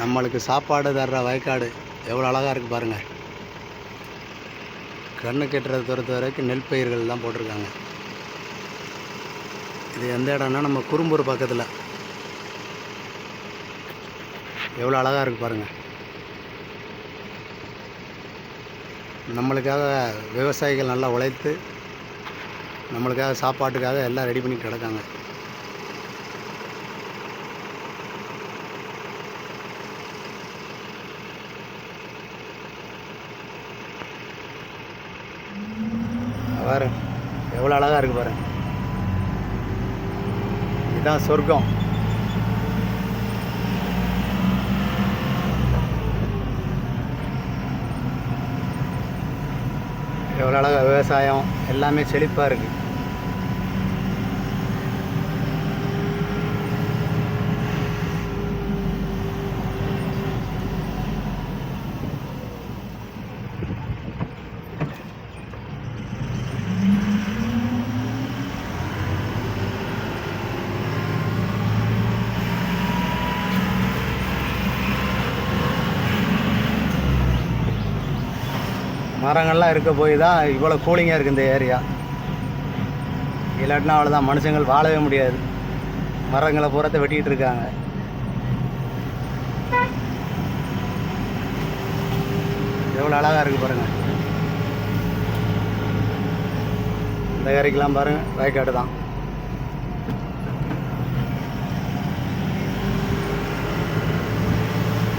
நம்மளுக்கு சாப்பாடு தர்ற வயக்காடு எவ்வளோ அழகாக இருக்குது பாருங்கள் கண்ணு கெட்டுறத பொறுத்த வரைக்கும் நெல் பயிர்கள் தான் போட்டிருக்காங்க. இது எந்த இடம்னா நம்ம குறும்பூர் பக்கத்தில். எவ்வளோ அழகாக இருக்குது பாருங்கள் நம்மளுக்காக விவசாயிகள் நல்லா உழைத்து நம்மளுக்காக சாப்பாட்டுக்காக எல்லாம் ரெடி பண்ணி கிடக்காங்க. பாரு. எவ்வளோ அழகாக இருக்குது பாரு. இதுதான் சொர்க்கம். எவ்வளோ அழகாக விவசாயம் எல்லாமே செழிப்பாக இருக்குது மரங்கள்லாம் இருக்க போய் தான் இவ்வளோ கூலிங்காக இருக்குது இந்த ஏரியா இல்லாட்டினா அவ்வளோதான் மனுஷங்கள் வாழவே முடியாது. மரங்களை பூரத்தை வெட்டிக்கிட்டு இருக்காங்க. எவ்வளோ அழகாக இருக்குது பாருங்கள் இந்த கரைக்கெலாம் பாருங்கள் வயக்காடு தான்.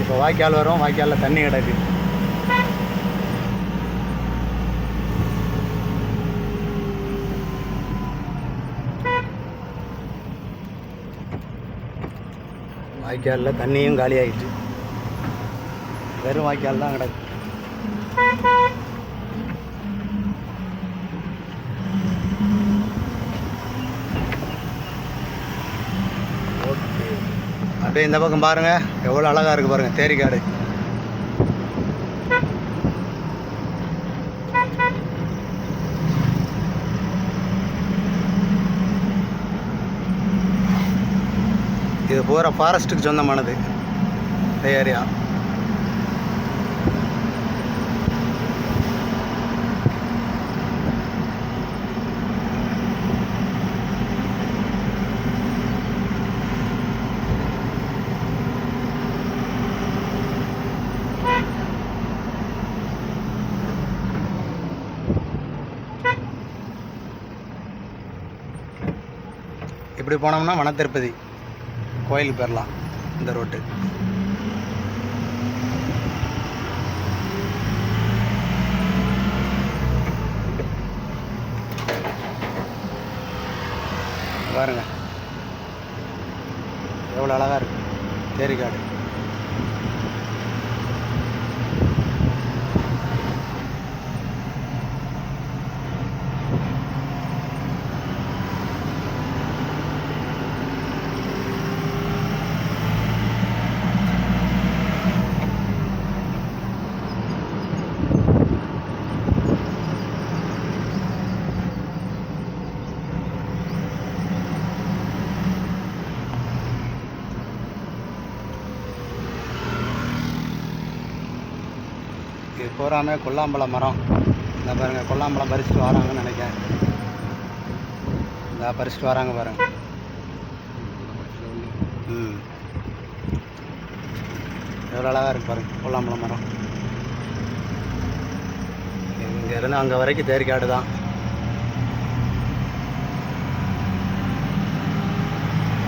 இப்போ வாய்க்கால் வரும் வாய்க்காலில் தண்ணி கிடக்கு. வாய்க்காலில் தண்ணியும் காலி ஆயிடுச்சு வெறும் வாய்க்கால் தான் கிடக்கு. ஓகே. அப்படியே இந்த பக்கம் பாருங்கள் எவ்வளோ அழகாக இருக்குது பாருங்கள் தேரிக்காடு. இது பூரா ஃபாரஸ்ட்டுக்கு சொந்தமானது. இந்த ஏரியா இப்படி போனோம்னா வனத்திருப்பதி. கோயிலுக்கு போயிடலாம் இந்த ரோட்டு. பாருங்க. எவ்வளோ அழகாக இருக்கு. தேரிக்காடு இது பூராமே கொல்லாம்பழம் மரம். இந்த பாருங்க கொல்லாம்பழம் பறிச்சுட்டு வராங்கன்னு நினைக்கிறேன். இந்த பறிச்சுட்டு வராங்க பாருங்கள் ம். எவ்வளோ அழகாக இருக்குது பாருங்கள் கொல்லாம்பழம் மரம். இங்கேருந்து அங்கே வரைக்கும் தேரிக்காடு தான்.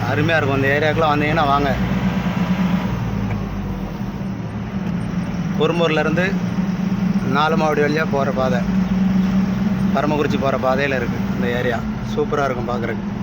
அருமையாக இருக்கும் இந்த ஏரியாவுக்குலாம் வந்தீங்கன்னா வாங்க. பொறுமூர்லேருந்து நாலு மாவடி வழியாக போகிற பாதை. பரமக்குறிச்சி போகிற பாதையில் இருக்குது இந்த ஏரியா சூப்பராக இருக்கும் பார்க்குறதுக்கு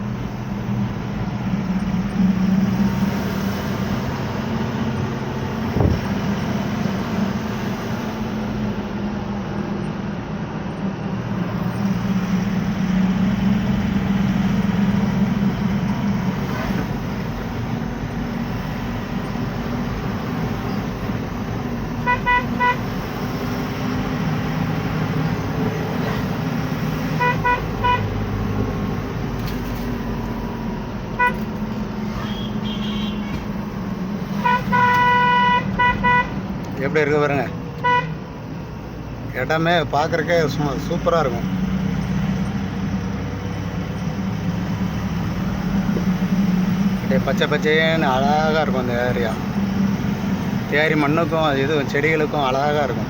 எப்படி இருக்க பாருங்க. இடமே பார்க்குறக்கே சும்மா சூப்பராக இருக்கும். அப்படியே பச்சை பச்சைன்னு அழகாக இருக்கும் அந்த ஏரியா. தேரி மண்ணுக்கும் அது இதுவும் செடிகளுக்கும் அழகாக இருக்கும்.